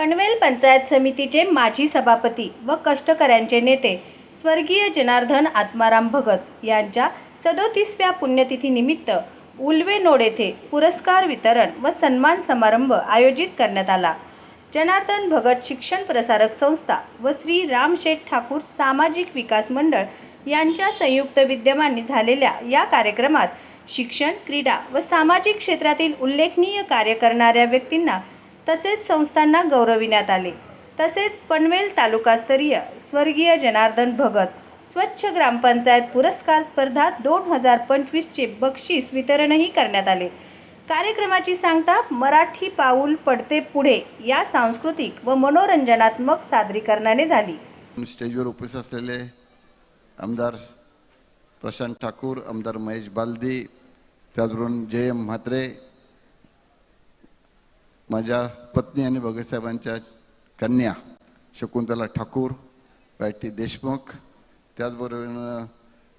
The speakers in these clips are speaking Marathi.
पनवेल पंचायत समितीचे माजी सभापती व कष्टकऱ्यांचे नेते स्वर्गीय जनार्दन आत्माराम भगत यांच्या सदोतीसव्या पुण्यतिथीनिमित्त उल्वेनोड येथे पुरस्कार वितरण व सन्मान समारंभ आयोजित करण्यात आला. जनार्दन भगत शिक्षण प्रसारक संस्था व श्री रामशेठ ठाकूर सामाजिक विकास मंडळ यांच्या संयुक्त विद्यमाने झालेल्या या कार्यक्रमात शिक्षण क्रीडा व सामाजिक क्षेत्रातील उल्लेखनीय कार्य करणाऱ्या व्यक्तींना तसेच संस्थांना गौरविण्यात आले. तसेच पनवेल तालुकास्तरीय स्वर्गीय जनार्दन भगत स्वच्छ ग्रामपंचायत पुरस्कार स्पर्धा दोन हजार पंचवीसचे बक्षीस वितरणही करण्यात आले. कार्यक्रमाची सांगता मराठी पाऊल पडते पुढे या सांस्कृतिक व मनोरंजनात्मक सादरीकरणाने झाली. स्टेजवर उपस्थित असलेले आमदार प्रशांत ठाकूर आमदार महेश बालदी त्याचबरोबर जय एम म्हात्रे माझ्या पत्नी आणि भगतसाहेबांच्या कन्या शकुंतला ठाकूर वाय टी देशमुख त्याचबरोबर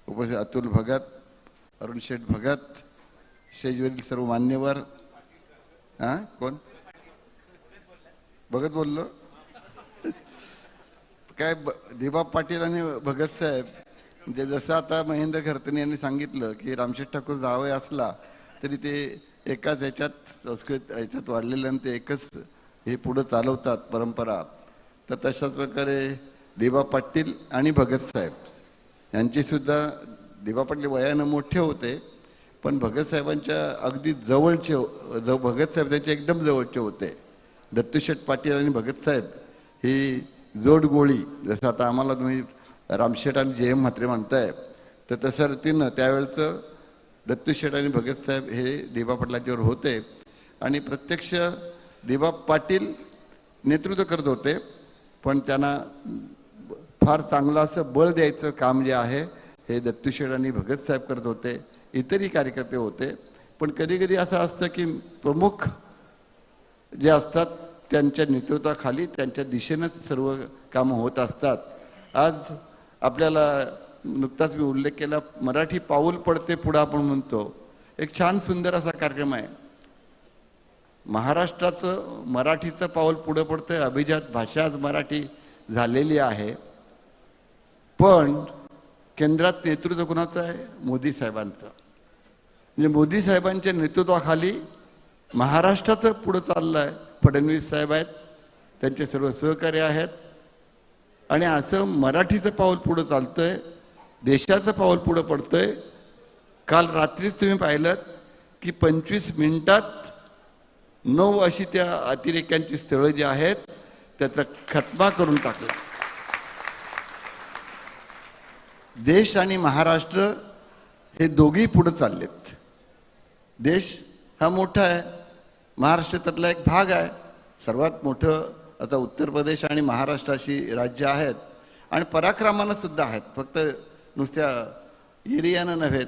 उपस्थित अतुल भगत अरुण शेठ भगत स्टेजवरील सर्व मान्यवर हां कोण? भगत बोललो? काय ब- दिबा पाटील आणि भगत साहेब म्हणजे जसं आता महेंद्र खरतने यांनी सांगितलं की रामशेठ ठाकूर जावय असला तरी ते एकाच याच्यात संस्कृत याच्यात वाढलेलं आणि ते एकच हे पुढं चालवतात परंपरा. तर तशाच प्रकारे दिबा पाटील आणि भगत साहेब यांचे दिबा पाटील वयानं मोठे होते पण भगत साहेबांच्या अगदी जवळचे हो, ज भगत साहेब त्यांचे एकदम जवळचे होते. दत्तूशेठ पाटील आणि भगत साहेब ही जोड गोळी जसं आता आम्हाला तुम्ही रामशेठ आणि जे एम म्हात्रे म्हणताय तर तसं रीतीनं त्यावेळचं दत्तूशेठ आणि भगत साहेब हे देबा पाटलाच्यावर होते. आणि प्रत्यक्ष देबा पाटील नेतृत्व करत होते. पण त्यांना फार चांगलं असं बळ द्यायचं काम जे आहे हे दत्तूशेठ आणि भगत साहेब करत होते. इतरही कार्यकर्ते होते. पण कधी कधी असं असतं की प्रमुख जे असतात त्यांच्या नेतृत्वाखाली त्यांच्या दिशेनंच सर्व कामं होत असतात. आज आपल्याला नुकताच मी उल्लेख केला मराठी पाऊल पडते पुढं आपण म्हणतो. एक छान सुंदर असा कार्यक्रम आहे. महाराष्ट्राचं मराठीचं पाऊल पुढं पडतंय अभिजात भाषा आज मराठी झालेली आहे. पण केंद्रात नेतृत्व कुणाचं आहे? मोदी साहेबांचं. म्हणजे मोदी साहेबांच्या नेतृत्वाखाली महाराष्ट्राचं पुढं चाललं आहे फडणवीस साहेब आहेत त्यांचे सर्व सहकारी आहेत. आणि असं मराठीचं पाऊल पुढं चालतंय देशाचं पाऊल पुढं पडतंय. काल रात्रीच तुम्ही पाहिलं की पंचवीस मिनिटात नऊ अशी त्या अतिरेक्यांची स्थळं जी आहेत त्याचा खतमा करून टाकला. देश आणि महाराष्ट्र हे दोघी पुढं चाललेत. देश हा मोठा आहे महाराष्ट्र त्यातला एक भाग आहे. सर्वात मोठं आता उत्तर प्रदेश आणि महाराष्ट्राशी राज्य आहेत आणि पराक्रमानं सुद्धा आहेत. फक्त नुसत्या एरियानं नव्हेत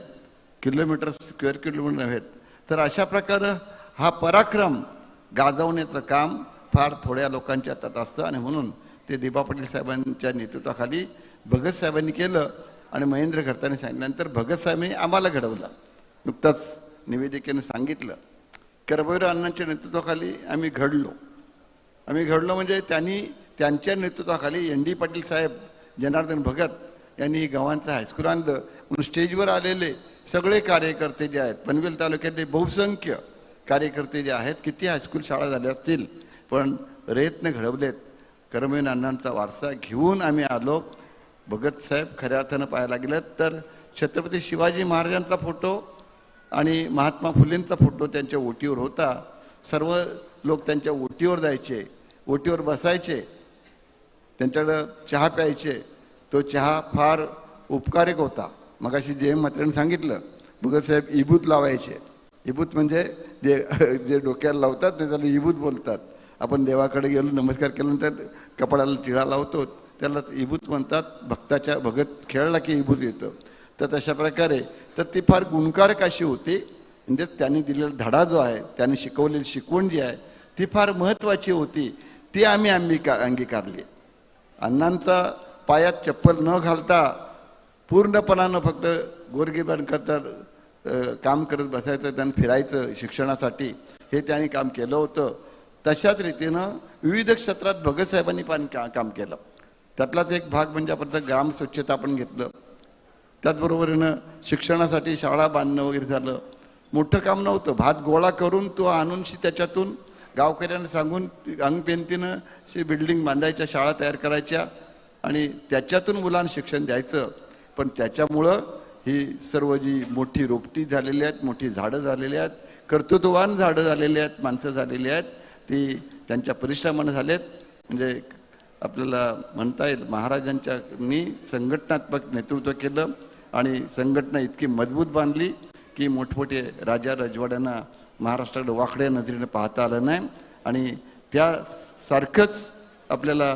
किलोमीटर स्क्वेअर किलोमीटर नव्हेत तर अशा प्रकारे हा पराक्रम गाजवण्याचं काम फार थोड्या लोकांच्या हातात असतं. आणि म्हणून ते दिबा पाटील साहेबांच्या नेतृत्वाखाली भगत साहेबांनी केलं आणि महेंद्र खडतांनी सांगितल्यानंतर भगत साहेबांनी आम्हाला घडवलं. नुकताच निवेदिकेनं सांगितलं कर्मवीर अण्णांच्या नेतृत्वाखाली आम्ही घडलो. आम्ही घडलो म्हणजे त्यांनी त्यांच्या नेतृत्वाखाली एन डी पाटील साहेब जनार्दन भगत यांनी ही गावांचं हायस्कूल आणलं. म्हणून स्टेजवर आलेले सगळे कार्यकर्ते जे आहेत पनवेल तालुक्यातले बहुसंख्य कार्यकर्ते जे आहेत किती हायस्कूल शाळा झाल्या असतील. पण प्रयत्न घडवलेत. करमवीन अण्णांचा वारसा घेऊन आम्ही आलो. भगत साहेब खऱ्या अर्थानं पाहायला गेलं तर छत्रपती शिवाजी महाराजांचा फोटो आणि महात्मा फुलेंचा फोटो त्यांच्या ओटीवर होता. सर्व लोक त्यांच्या ओटीवर जायचे ओटीवर बसायचे त्यांच्याकडं चहा प्यायचे तो चहा फार उपकारक होता. मग अशी जे म्हात्र्यानं सांगितलं भगतसाहेब इबूत लावायचे. इबूत म्हणजे जे जे डोक्याला लावतात ते त्याला इबूत बोलतात. आपण देवाकडे गेलो नमस्कार केल्यानंतर कपाळाला टिळा लावतो त्याला इबूत म्हणतात. भक्ताच्या भगत खेळला की इबूत येतं. तर तशा प्रकारे तर ती फार गुणकारक अशी होती. म्हणजे त्यांनी दिलेला धडा जो आहे त्यांनी शिकवलेली शिकवण जी आहे ती फार महत्त्वाची होती. ती आम्ही अंगीकार अंगीकारली. अण्णांचा पायात चप्पल न घालता पूर्णपणानं फक्त गोरगिबांकरता काम करत बसायचं त्यांना फिरायचं शिक्षणासाठी. हे त्यांनी काम केलं होतं. तशाच रीतीनं विविध क्षेत्रात भगतसाहेबांनी पण का काम केलं. त्यातलाच एक भाग म्हणजे आपण ग्राम स्वच्छता आपण घेतलं. त्याचबरोबरीनं शिक्षणासाठी शाळा बांधणं वगैरे झालं. मोठं काम नव्हतं. भात गोळा करून तो आणूनशी त्याच्यातून गावकऱ्यांना सांगून अंगपेंतीनं अशी बिल्डिंग बांधायच्या शाळा तयार करायच्या. आणि त्याच्यातून मुलांना शिक्षण द्यायचं. पण त्याच्यामुळं ही सर्व जी मोठी रोपटी झालेली आहेत मोठी झाडं झालेली आहेत कर्तृत्ववान झाडं झालेली आहेत माणसं झालेली आहेत ती त्यांच्या परिश्रमानं झालेत. म्हणजे आपल्याला म्हणता येईल महाराजांच्यानी संघटनात्मक नेतृत्व केलं आणि संघटना इतकी मजबूत बांधली की मोठमोठे राजा रजवाड्यांना महाराष्ट्राकडे वाकड्या नजरेनं पाहता आलं नाही. आणि त्यासारखंच आपल्याला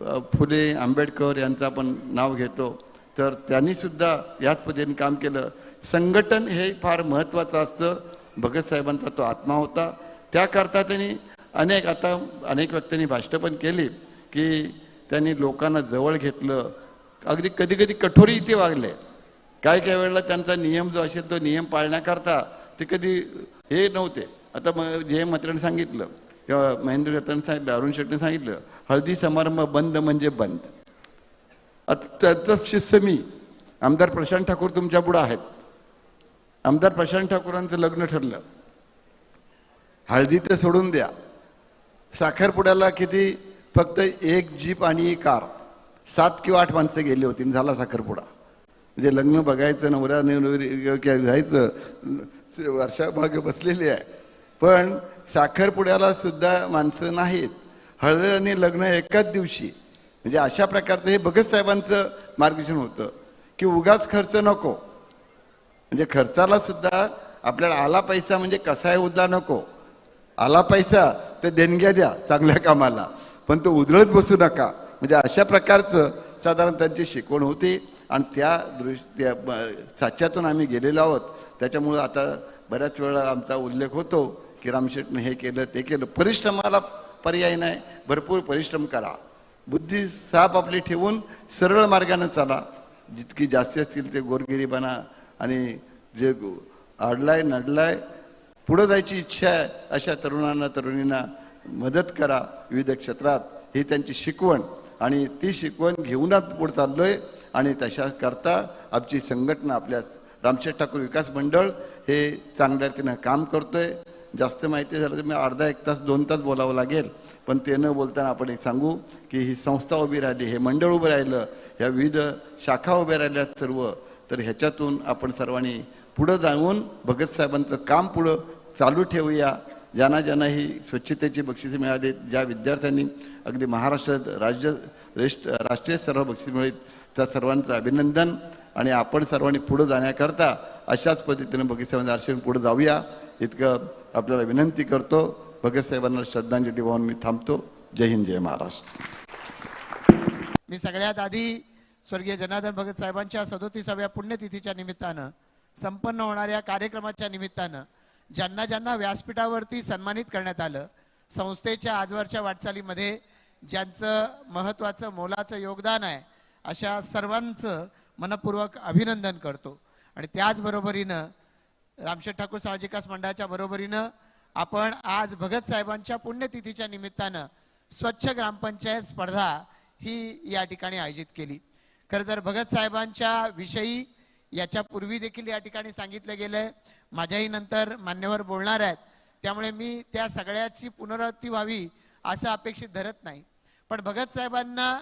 फुले आंबेडकर यांचं आपण नाव घेतो. तर त्यांनीसुद्धा याच पद्धतीने काम केलं. संघटन हे फार महत्त्वाचं असतं. भगतसाहेबांचा तो आत्मा होता. त्याकरता त्यांनी अनेक आता अनेक व्यक्तींनी भाष्ट पण केली की त्यांनी लोकांना जवळ घेतलं. अगदी कधी कधी इथे वागले. काय काय वेळेला त्यांचा नियम जो असेल तो नियम पाळण्याकरता ते कधी हे नव्हते. आता मग जे मंत्र्यांनी सांगितलं किंवा महेंद्र दत्तांनी सांगितलं अरुण शेट्टीने सांगितलं हळदी समारंभ बंद म्हणजे बंद. आता त्याचाच शिष्य मी आमदार प्रशांत ठाकूर तुमच्या पुढं आहेत. आमदार प्रशांत ठाकूरांचं लग्न ठरलं. हळदी तर सोडून द्या. साखरपुड्याला किती फक्त एक जीप आणि एक कार सात किंवा आठ माणसं गेली होती आणि झाला साखरपुडा. म्हणजे लग्न बघायचं नवऱ्या नवरी जायचं वर्षामागे बसलेली आहे. पण साखरपुड्याला सुद्धा माणसं नाहीत. हळद आणि लग्न एकाच दिवशी. म्हणजे अशा प्रकारचं हे भगत साहेबांचं मार्गदर्शन होतं. की उगाच खर्च नको. म्हणजे खर्चाला सुद्धा आपल्याला आला पैसा म्हणजे कसाय उदला नको. आला पैसा तर देणग्या द्या चांगल्या कामाला. पण तो उधळत बसू नका. म्हणजे अशा प्रकारचं साधारण त्यांची शिकवण होती. आणि त्या दृष्टी साच्यातून आम्ही गेलेलो आहोत. त्याच्यामुळं आता बऱ्याच वेळा आमचा उल्लेख होतो. की रामशेटनं हे केलं ते केलं. परिश्रमाला पर्याय नाही. भरपूर परिश्रम करा. बुद्धी साप आपली ठेवून सरळ मार्गानं चाला. जितकी जास्त असतील ते गोरगिरीपणा आणि जे आडलाय अडलाय नडलाय पुढं जायची इच्छा आहे अशा तरुणांना तरुणींना मदत करा विविध क्षेत्रात. ही त्यांची शिकवण. आणि ती शिकवण घेऊनच पुढे आहे आणि तशा करता आमची संघटना आपल्या रामशेठ ठाकूर विकास मंडळ हे चांगल्या रीतीनं काम करतोय. जास्त माहिती झालं तर मी अर्धा एक तास दोन तास बोलावं लागेल. पण ते न बोलताना आपण एक सांगू की ही संस्था उभी राहिली हे मंडळ उभं राहिलं ह्या विविध शाखा उभ्या राहिल्यात सर्व. तर ह्याच्यातून आपण सर्वांनी पुढं जाऊन भगतसाहेबांचं काम पुढं चालू ठेवूया. ज्यांना ज्यांना ही स्वच्छतेची बक्षिसे मिळाली ज्या विद्यार्थ्यांनी अगदी महाराष्ट्रात राज्य रेष्ट राष्ट्रीय सर्व बक्षीस मिळेल त्या सर्वांचं अभिनंदन. आणि आपण सर्वांनी पुढं जाण्याकरता अशाच पद्धतीनं भगतसाहेबांचं आरक्षण पुढे जाऊया. इतकं आपल्याला विनंती करतो भगतसाहेबांना श्रद्धांजली वाहून मी थांबतो. जय हिंद जय महाराष्ट्र. मी सगळ्यात आधी स्वर्गीय जनार्दन भगत साहेबांच्या सदोतीसाव्या पुण्यतिथीच्या निमित्तानं संपन्न होणाऱ्या कार्यक्रमाच्या निमित्तानं ज्यांना ज्यांना व्यासपीठावरती सन्मानित करण्यात आलं संस्थेच्या आजवरच्या वाटचालीमध्ये ज्यांचं महत्त्वाचं मोलाचं योगदान आहे अशा सर्वांचं मनपूर्वक अभिनंदन करतो. आणि त्याचबरोबरीनं रामशेठ ठाकूर साहजिकास मंडळाच्या बरोबरीनं आपण आज भगत साहेबांच्या पुण्यतिथीच्या निमित्तानं स्वच्छ ग्रामपंचायत स्पर्धा ही या ठिकाणी आयोजित केली. खरं तर भगत साहेबांच्या विषयी याच्यापूर्वी देखील या ठिकाणी सांगितलं गेलंय. माझ्याही नंतर मान्यवर बोलणार आहेत. त्यामुळे मी त्या सगळ्याची पुनरावृत्ती व्हावी असं अपेक्षित धरत नाही. पण भगत साहेबांना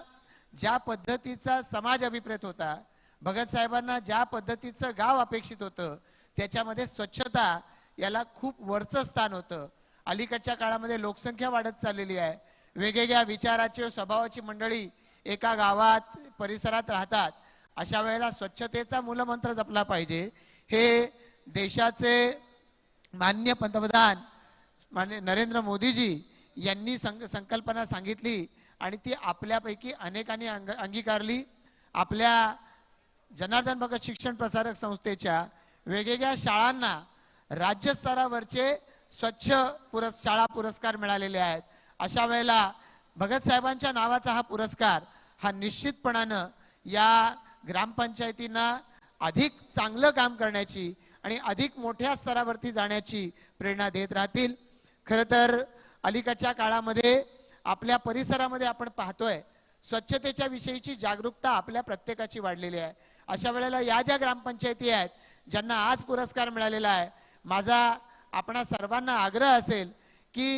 ज्या पद्धतीचा समाज अभिप्रेत होता भगत साहेबांना ज्या पद्धतीचं गाव अपेक्षित होतं त्याच्यामध्ये स्वच्छता याला खूप वरचं स्थान होतं. अलीकडच्या काळामध्ये लोकसंख्या वाढत चाललेली आहे. वेगवेगळ्या विचाराची स्वभावाची मंडळी एका गावात परिसरात राहतात. अशा वेळेला स्वच्छतेचा मूलमंत्र जपला पाहिजे. हे देशाचे मान्य पंतप्रधान मान्य नरेंद्र मोदीजी यांनी संक संकल्पना सांगितली आणि ती आपल्यापैकी अनेकांनी अंग अंगीकारली. आपल्या जनार्दन भगत शिक्षण प्रसारक संस्थेच्या वेगवेगळ्या शाळांना राज्यस्तरावरचे स्वच्छ पुरस् शाळा पुरस्कार मिळालेले आहेत. अशा वेळेला भगत साहेबांच्या नावाचा हा पुरस्कार हा निश्चितपणानं या ग्रामपंचायतींना अधिक चांगलं काम करण्याची आणि अधिक मोठ्या स्तरावरती जाण्याची प्रेरणा देत राहतील. खरं तर अलीकडच्या काळामध्ये आपल्या परिसरामध्ये आपण पाहतोय स्वच्छतेच्या विषयीची जागरूकता आपल्या प्रत्येकाची वाढलेली आहे. अशा वेळेला या ज्या ग्रामपंचायती आहेत ज्यांना आज पुरस्कार मिळालेला आहे माझा आपणा सर्वांना आग्रह असेल की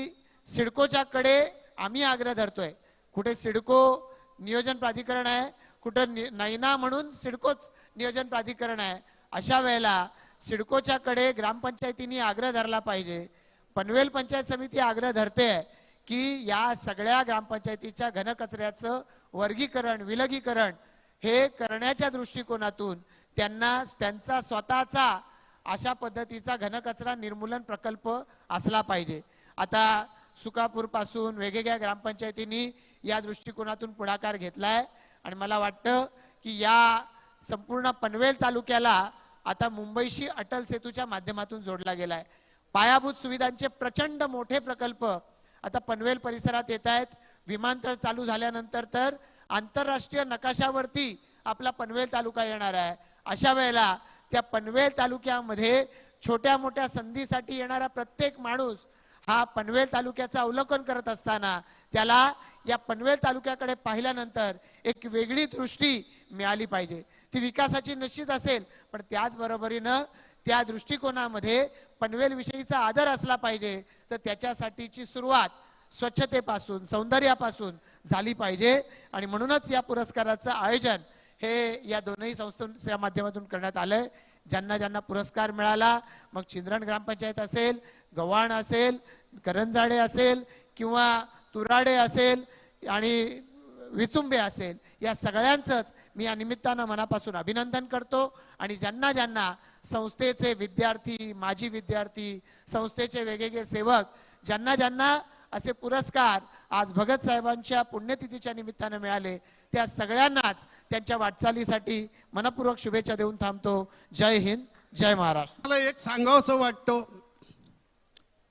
सिडकोच्या कडे आम्ही आग्रह धरतोय. कुठे सिडको नियोजन प्राधिकरण आहे कुठं नि- नैना म्हणून सिडकोच नियोजन प्राधिकरण आहे अशा वेळेला सिडकोच्या कडे ग्रामपंचायतीने आग्रह धरला पाहिजे. पनवेल पंचायत समिती आग्रह धरते आहे की या सगळ्या ग्रामपंचायतीच्या घनकचऱ्याचं वर्गीकरण विलगीकरण हे करण्याच्या दृष्टिकोनातून त्यांना त्यांचा स्वतःचा अशा पद्धतीचा घनकचरा निर्मूलन प्रकल्प असला पाहिजे. आता सुकापूरपासून वेगवेगळ्या ग्रामपंचायतींनी या दृष्टिकोनातून पुढाकार घेतलाय आणि मला वाटतं की या संपूर्ण पनवेल तालुक्याला आता मुंबईशी अटल सेतूच्या माध्यमातून जोडला गेलाय. पायाभूत सुविधांचे प्रचंड मोठे प्रकल्प आता पनवेल परिसरात येत आहेत. विमानतळ चालू झाल्यानंतर तर आंतरराष्ट्रीय नकाशावरती आपला पनवेल तालुका येणार आहे. अशा वेळेला त्या पनवेल तालुक्यामध्ये छोट्या मोठ्या संधीसाठी येणारा प्रत्येक माणूस हा पनवेल तालुक्याचं अवलोकन करत असताना त्याला या पनवेल तालुक्याकडे पाहिल्यानंतर एक वेगळी दृष्टी मिळाली पाहिजे. ती विकासाची निश्चित असेल पण त्याचबरोबरीनं त्या दृष्टिकोनामध्ये पनवेल विषयीचा आदर असला पाहिजे तर त्याच्यासाठीची सुरुवात स्वच्छतेपासून सौंदर्यापासून झाली पाहिजे. आणि म्हणूनच या पुरस्काराचं आयोजन हे या दोनही संस्थांच्या माध्यमातून करण्यात आलंय. ज्यांना ज्यांना पुरस्कार मिळाला मग चिंद्रण ग्रामपंचायत असेल गव्हाण असेल करंजाडे असेल किंवा तुराडे असेल आणि विचुंबे असेल या सगळ्यांचंच मी या निमित्तानं मनापासून अभिनंदन करतो. आणि ज्यांना ज्यांना संस्थेचे विद्यार्थी माजी विद्यार्थी संस्थेचे वेगवेगळे सेवक ज्यांना ज्यांना असे पुरस्कार आज भगत साहेबांच्या पुण्यतिथीच्या निमित्तानं मिळाले. त्या सगळ्यांनाच त्यांच्या वाटचालीसाठी मनपूर्वक शुभेच्छा देऊन थांबतो. जय हिंद जय महाराष्ट्र. मला एक सांगावंसं वाटतो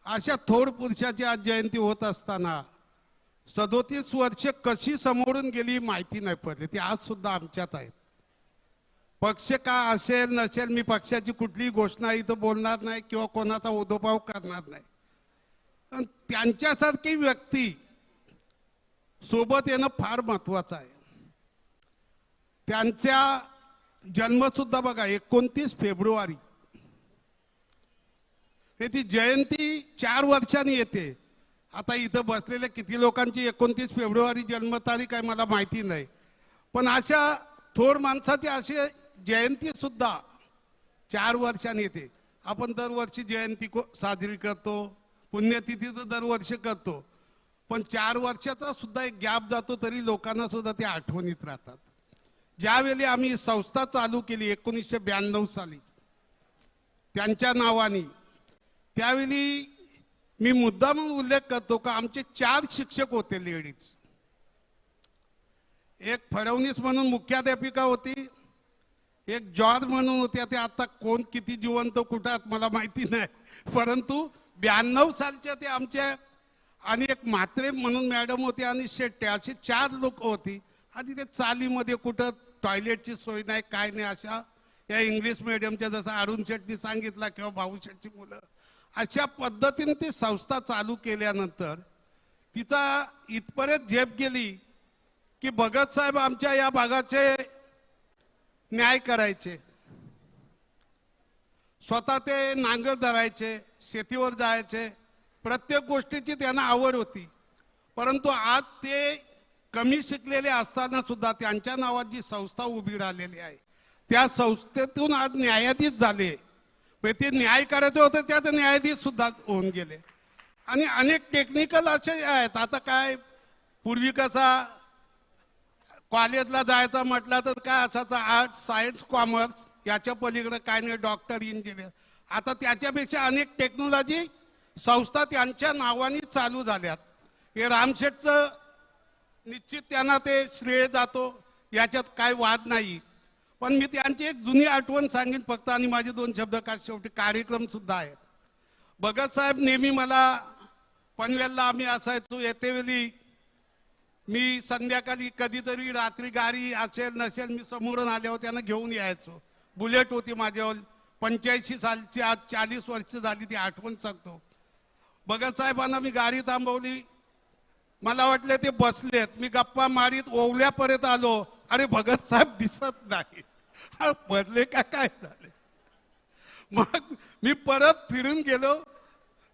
अशा थोड पुरुषाची आज जयंती होत असताना सदोतीस वर्ष कशी समोरून गेली माहिती नाही पडली. ती आज सुद्धा आमच्यात आहेत. पक्ष का असेल नसेल मी पक्षाची कुठलीही घोषणा इथं बोलणार नाही किंवा कोणाचा उदोभाव करणार नाही. पण त्यांच्यासारखी व्यक्ती सोबत येणं फार महत्वाचं आहे. त्यांचा जन्मसुद्धा बघा एकोणतीस फेब्रुवारी. हे ती जयंती चार वर्षांनी येते. आता इथं बसलेल्या किती लोकांची एकोणतीस फेब्रुवारी जन्मतारीख आहे मला माहिती नाही. पण अशा थोर माणसाची अशी जयंती सुद्धा चार वर्षांनी येते. आपण दरवर्षी जयंती को- साजरी करतो. पुण्यतिथी तर दरवर्षी करतो. पण चार वर्षाचा सुद्धा एक गॅप जातो तरी लोकांना सुद्धा ते आठवणीत राहतात. ज्यावेळी आम्ही संस्था चालू केली एकोणीसशे ब्याण्णव साली त्यांच्या नावाने त्यावेळी मी मुद्दा म्हणून उल्लेख करतो का आमचे चार शिक्षक होते लेडीज. एक फडवणीस म्हणून मुख्याध्यापिका होती एक जॉर्ज म्हणून होत्या ते आता कोण किती जिवंत कुठं मला माहिती नाही. परंतु ब्याण्णव सालच्या ते आमच्या आणि एक म्हात्रे म्हणून मॅडम होती आणि शेट्टे अशी चार लोक होती. आणि ते चालीमध्ये कुठं टॉयलेटची सोय नाही काय नाही अशा या इंग्लिश मिडियमच्या जसं अरुण शेट्टी सांगितला किंवा भाऊ शेट्टी मुलं अशा पद्धतीने ती संस्था चालू केल्यानंतर तिचा इथपर्यंत झेप गेली की भगत साहेब आमच्या या भागाचे न्याय करायचे. स्वतः ते नांगर धरायचे शेतीवर जायचे. प्रत्येक गोष्टीची त्यांना आवड होती. परंतु आज ते कमी शिकलेले असताना सुद्धा त्यांच्या नावात जी संस्था उभी राहिलेली आहे. त्या संस्थेतून आज न्यायाधीश झाले. म्हणजे ते न्याय करायचे होते त्याचे न्यायाधीश सुद्धा होऊन गेले. आणि अनेक टेक्निकल असे आहेत. आता काय पूर्वी कसा कॉलेजला जायचं म्हटलं तर काय असायचं आर्ट सायन्स कॉमर्स याच्या पलीकडे काय नाही डॉक्टर इंजिनियर आता त्याच्यापेक्षा अनेक टेक्नॉलॉजी संस्था त्यांच्या नावाने चालू झाल्यात. हे रामशेठचं निश्चित त्यांना ते श्रेय जातो याच्यात काय वाद नाही. पण मी त्यांची एक जुनी आठवण सांगेन फक्त आणि माझे दोन शब्द का शेवटी कार्यक्रम सुद्धा आहे. भगतसाहेब नेहमी मला पनवेलला आम्ही असायचो येतेवेळी मी संध्याकाळी कधीतरी रात्री गाडी असेल नसेल मी समोरून आल्यावर त्यांना घेऊन यायचो. बुलेट होती माझ्यावर. पंच्याऐंशी सालची आज चाळीस वर्ष झाली ती आठवण सांगतो. भगत साहेबांना मी गाडी थांबवली. मला वाटले ते बसलेत. मी गप्पा मारीत ओवल्यापर्यंत आलो. अरे भगत साहेब दिसत नाही. पडले का काय झाले? मग मी परत फिरून गेलो.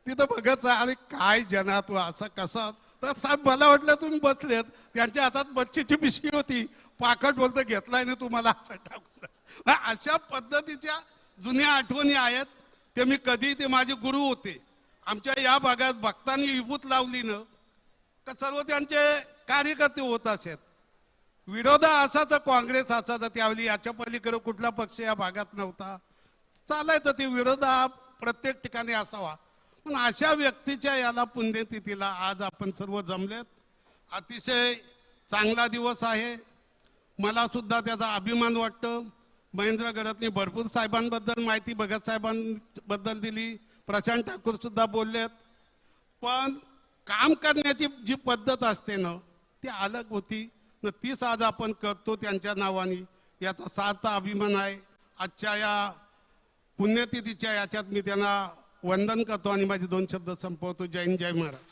तिथं भगत साहेब अरे काय जना तू हो, असं कसा? तर साहेब मला वाटलं तुम्ही बसलेत. त्यांच्या हातात बच्चीची पिशवी होती. पाकट बोलतं घेतलाय ना तुम्हाला असं टाकून. अशा पद्धतीच्या जुन्या आठवणी आहेत. ते मी कधी ते माझे गुरु होते. आमच्या या भागात भक्तांनी विभूत लावली ना का सर्व त्यांचे कार्यकर्ते होत असेल विरोधा असाच काँग्रेस असाच त्यावेळी याच्या पलीकडे कुठला पक्ष या भागात नव्हता. चालायचं ते विरोध हा प्रत्येक ठिकाणी असावा. पण अशा व्यक्तीच्या याला पुण्यतिथीला आज आपण सर्व जमलेत. अतिशय चांगला दिवस आहे. मला सुद्धा त्याचा अभिमान वाटतं. महेंद्र गडतनी भरपूर साहेबांबद्दल माहिती भगत साहेबांबद्दल दिली. प्रशांत ठाकूर सुद्धा बोललेत. पण काम करण्याची जी पद्धत असते ना ती अलग होती. न तीच आज आपण करतो त्यांच्या नावाने. याचा सारता अभिमान आहे. आजच्या या पुण्यतिथीच्या याच्यात मी त्यांना वंदन करतो आणि माझे दोन शब्द संपवतो. जय जय महाराज.